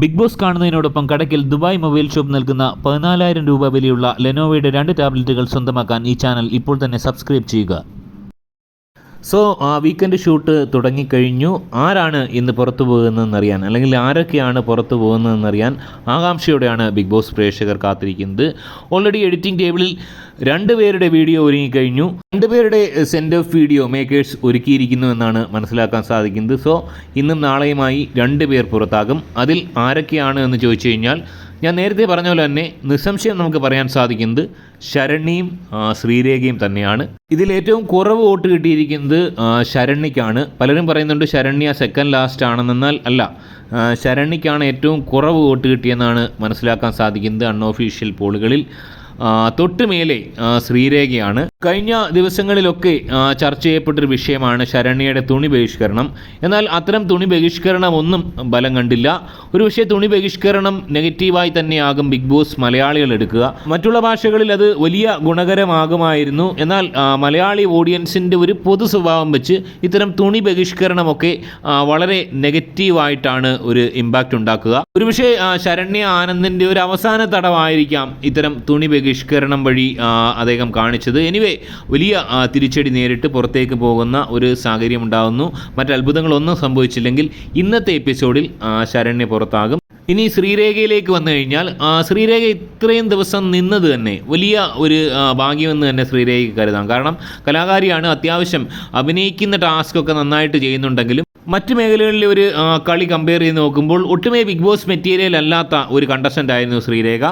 Big boss കാണുന്നതിനോടൊപ്പം കടക്കിൽ Dubai mobile shop നൽകുന്ന പതിനാലായിരം രൂപ വിലയുള്ള ലെനോവയുടെ രണ്ട് ടാബ്ലറ്റുകൾ സ്വന്തമാക്കാൻ ഈ ചാനൽ ഇപ്പോൾ തന്നെ സബ്സ്ക്രൈബ് ചെയ്യുക. സോ ആ വീക്കെൻഡ് ഷൂട്ട് തുടങ്ങിക്കഴിഞ്ഞു. ആരാണ് ഇന്ന് പുറത്തു പോകുന്നതെന്നറിയാൻ അല്ലെങ്കിൽ ആരൊക്കെയാണ് പുറത്തു പോകുന്നതെന്നറിയാൻ ആകാംക്ഷയോടെയാണ് ബിഗ് ബോസ് പ്രേക്ഷകർ കാത്തിരിക്കുന്നത്. ഓൾറെഡി എഡിറ്റിംഗ് ടേബിളിൽ രണ്ട് പേരുടെ വീഡിയോ ഒരുങ്ങിക്കഴിഞ്ഞു. രണ്ടുപേരുടെ സെൻഡ് ഓഫ് വീഡിയോ മേക്കേഴ്സ് ഒരുക്കിയിരിക്കുന്നു എന്നാണ് മനസ്സിലാക്കാൻ സാധിക്കുന്നത്. സോ ഇന്നും നാളെയുമായി രണ്ട് പേർ പുറത്താകും. അതിൽ ആരൊക്കെയാണ് എന്ന് ചോദിച്ചു കഴിഞ്ഞാൽ ഞാൻ നേരത്തെ പറഞ്ഞ പോലെ തന്നെ നിസ്സംശയം നമുക്ക് പറയാൻ സാധിക്കുന്നത് ശരണ്യയും ശ്രീരേഖയും തന്നെയാണ്. ഇതിൽ ഏറ്റവും കുറവ് വോട്ട് കിട്ടിയിരിക്കുന്നത് ശരണ്യക്കാണ് പലരും പറയുന്നുണ്ട് ശരണ്യ സെക്കൻഡ് ലാസ്റ്റ് ആണെന്നാൽ അല്ല. ശരണ്യക്കാണ് ഏറ്റവും കുറവ് വോട്ട് കിട്ടിയെന്നാണ് മനസ്സിലാക്കാൻ സാധിക്കുന്നത് അൺഒഫീഷ്യൽ പോളുകളിൽ. ആ, തൊട്ട് മേലെ ശ്രീരേഖയാണ്. കഴിഞ്ഞ ദിവസങ്ങളിലൊക്കെ ചർച്ച ചെയ്യപ്പെട്ടൊരു വിഷയമാണ് ശരണ്യയുടെ തുണി ബഹിഷ്കരണം. എന്നാൽ അത്തരം തുണി ബഹിഷ്കരണം ഒന്നും ബലം കണ്ടില്ല. ഒരു പക്ഷേ തുണി ബഹിഷ്കരണം നെഗറ്റീവായി തന്നെയാകും ബിഗ് ബോസ് മലയാളികൾ എടുക്കുക. മറ്റുള്ള ഭാഷകളിൽ അത് വലിയ ഗുണകരമാകുമായിരുന്നു. എന്നാൽ മലയാളി ഓഡിയൻസിന്റെ ഒരു പൊതു സ്വഭാവം വെച്ച് ഇത്തരം തുണി ബഹിഷ്കരണമൊക്കെ വളരെ നെഗറ്റീവായിട്ടാണ് ഒരു ഇമ്പാക്റ്റ് ഉണ്ടാക്കുക. ഒരുപക്ഷെ ശരണ്യ ആനന്ദിന്റെ ഒരു അവസാന തടവായിരിക്കാം ഇത്തരം തുണി ബഹിഷ്കരണം വഴി അദ്ദേഹം കാണിച്ചത്. എനിവേ വലിയ തിരിച്ചടി നേരിട്ട് പുറത്തേക്ക് പോകുന്ന ഒരു സാഹചര്യം ഉണ്ടാകുന്നു മറ്റത്ഭുതങ്ങളൊന്നും സംഭവിച്ചില്ലെങ്കിൽ ഇന്നത്തെ എപ്പിസോഡിൽ ശരണ്യ പുറത്താകും. ഇനി ശ്രീരേഖയിലേക്ക് വന്നു കഴിഞ്ഞാൽ ശ്രീരേഖ ഇത്രയും ദിവസം നിന്നത് തന്നെ വലിയ ഒരു ഭാഗ്യമെന്ന് തന്നെ ശ്രീരേഖയ്ക്ക് കരുതാം. കാരണം കലാകാരിയാണ് അത്യാവശ്യം അഭിനയിക്കുന്ന ടാസ്ക് ഒക്കെ നന്നായിട്ട് ചെയ്യുന്നുണ്ടെങ്കിലും മറ്റ് മേഖലകളിലെ ഒരു കളി കമ്പയർ ചെയ്ത് നോക്കുമ്പോൾ ഒട്ടുമേ ബിഗ് ബോസ് മെറ്റീരിയൽ അല്ലാത്ത ഒരു കണ്ടസ്റ്റന്റ് ആയിരുന്നു ശ്രീരേഖ.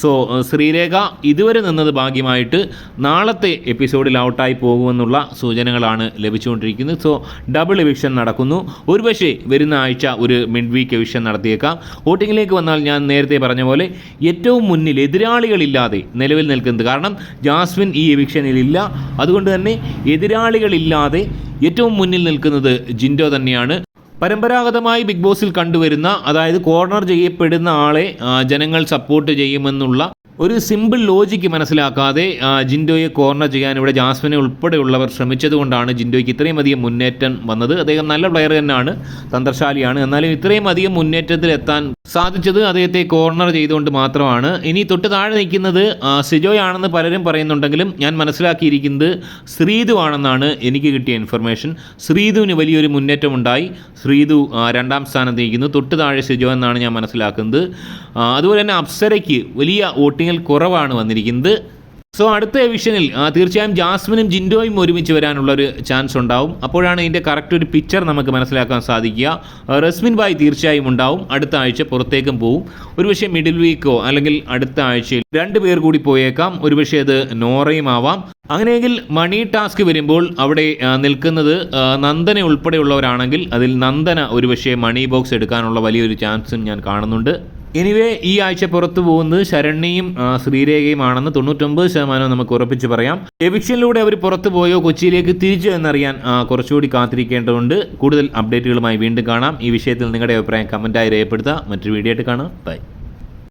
സോ ശ്രീരേഖ ഇതുവരെ നിന്നത് ഭാഗ്യമായിട്ട് നാളത്തെ എപ്പിസോഡിൽ ഔട്ടായി പോകുമെന്നുള്ള സൂചനകളാണ് ലഭിച്ചുകൊണ്ടിരിക്കുന്നത്. സോ ഡബിൾ എവിഷൻ നടക്കുന്നു. ഒരുപക്ഷേ വരുന്ന ആഴ്ച ഒരു മിഡ് വീക്ക് എവിഷൻ നടത്തിയേക്കാം വോട്ടിങ്ങിലേക്ക് വന്നാൽ ഞാൻ നേരത്തെ പറഞ്ഞ പോലെ ഏറ്റവും മുന്നിൽ എതിരാളികളില്ലാതെ നിലവിൽ നിൽക്കുന്നത് കാരണം ജാസ്മിൻ ഈ എവിക്ഷനിൽ ഇല്ല. അതുകൊണ്ട് തന്നെ എതിരാളികളില്ലാതെ ഏറ്റവും മുന്നിൽ നിൽക്കുന്നത് ജിൻഡോ തന്നെയാണ്. പരമ്പരാഗതമായി ബിഗ് ബോസിൽ കണ്ടുവരുന്ന അതായത് കോർണർ ചെയ്യപ്പെടുന്ന ആളെ ജനങ്ങൾ സപ്പോർട്ട് ചെയ്യുമെന്നുള്ള ഒരു സിമ്പിൾ ലോജിക്ക് മനസ്സിലാക്കാതെ ജിൻഡോയെ കോർണർ ചെയ്യാൻ ഇവിടെ ജാസ്മിനെ ഉൾപ്പെടെയുള്ളവർ ശ്രമിച്ചതുകൊണ്ടാണ് ജിൻഡോയ്ക്ക് ഇത്രയും അധികം മുന്നേറ്റം വന്നത്. അദ്ദേഹം നല്ല പ്ലെയർ തന്നെയാണ് തന്ത്രശാലിയാണ്. എന്നാലും ഇത്രയും അധികം മുന്നേറ്റത്തിൽ എത്താൻ സാധിച്ചത് അദ്ദേഹത്തെ കോർണർ ചെയ്തുകൊണ്ട് മാത്രമാണ്. ഇനി തൊട്ട് താഴെ നിൽക്കുന്നത് സിജോയാണെന്ന് പലരും പറയുന്നുണ്ടെങ്കിലും ഞാൻ മനസ്സിലാക്കിയിരിക്കുന്നത് ശ്രീതു ആണെന്നാണ് എനിക്ക് കിട്ടിയ ഇൻഫർമേഷൻ ശ്രീതുവിന് വലിയൊരു മുന്നേറ്റം ഉണ്ടായി ശ്രീതു രണ്ടാം സ്ഥാനത്ത് നിൽക്കുന്നു. തൊട്ട് താഴെ സിജോ എന്നാണ് ഞാൻ മനസ്സിലാക്കുന്നത്. അതുപോലെ തന്നെ അപ്സരയ്ക്ക് വലിയ വോട്ടിങ്ങിൽ കുറവാണ് വന്നിരിക്കുന്നത്. സോ അടുത്ത എവിഷനിൽ തീർച്ചയായും ജാസ്മിനും ജിൻഡോയും ഒരുമിച്ച് വരാനുള്ള ഒരു ചാൻസ് ഉണ്ടാവും. അപ്പോഴാണ് ഇതിന്റെ കറക്റ്റ് ഒരു പിക്ചർ നമുക്ക് മനസ്സിലാക്കാൻ സാധിക്കുക. റസ്മിൻ ബായ് തീർച്ചയായും ഉണ്ടാവും. അടുത്ത ആഴ്ച പുറത്തേക്കും പോവും. ഒരുപക്ഷെ മിഡിൽ വീക്കോ അല്ലെങ്കിൽ അടുത്ത ആഴ്ചയിൽ രണ്ട് പേർ കൂടി പോയേക്കാം. ഒരുപക്ഷെ അത് നോറയും ആവാം. അങ്ങനെയെങ്കിൽ മണി ടാസ്ക് വരുമ്പോൾ അവിടെ നിൽക്കുന്നത് നന്ദന ഉൾപ്പെടെയുള്ളവരാണെങ്കിൽ അതിൽ നന്ദന ഒരുപക്ഷെ മണി ബോക്സ് എടുക്കാനുള്ള വലിയൊരു ചാൻസും ഞാൻ കാണുന്നുണ്ട്. എനിവേ ഈ ആഴ്ച പുറത്തു പോകുന്നത് ശരണ്യയും ശ്രീരേഖയുമാണെന്ന് തൊണ്ണൂറ്റൊമ്പത് ശതമാനം നമുക്ക് ഉറപ്പിച്ച് പറയാം. എവിക്ഷനിലൂടെ അവർ പുറത്തു പോയോ കൊച്ചിയിലേക്ക് തിരിച്ചു എന്നറിയാൻ കുറച്ചുകൂടി കാത്തിരിക്കേണ്ടതുണ്ട്. കൂടുതൽ അപ്ഡേറ്റുകളുമായി വീണ്ടും കാണാം. ഈ വിഷയത്തിൽ നിങ്ങളുടെ അഭിപ്രായം കമന്റായി രേഖപ്പെടുത്തുക. മറ്റൊരു വീഡിയോ ആയിട്ട് കാണാം. ബൈ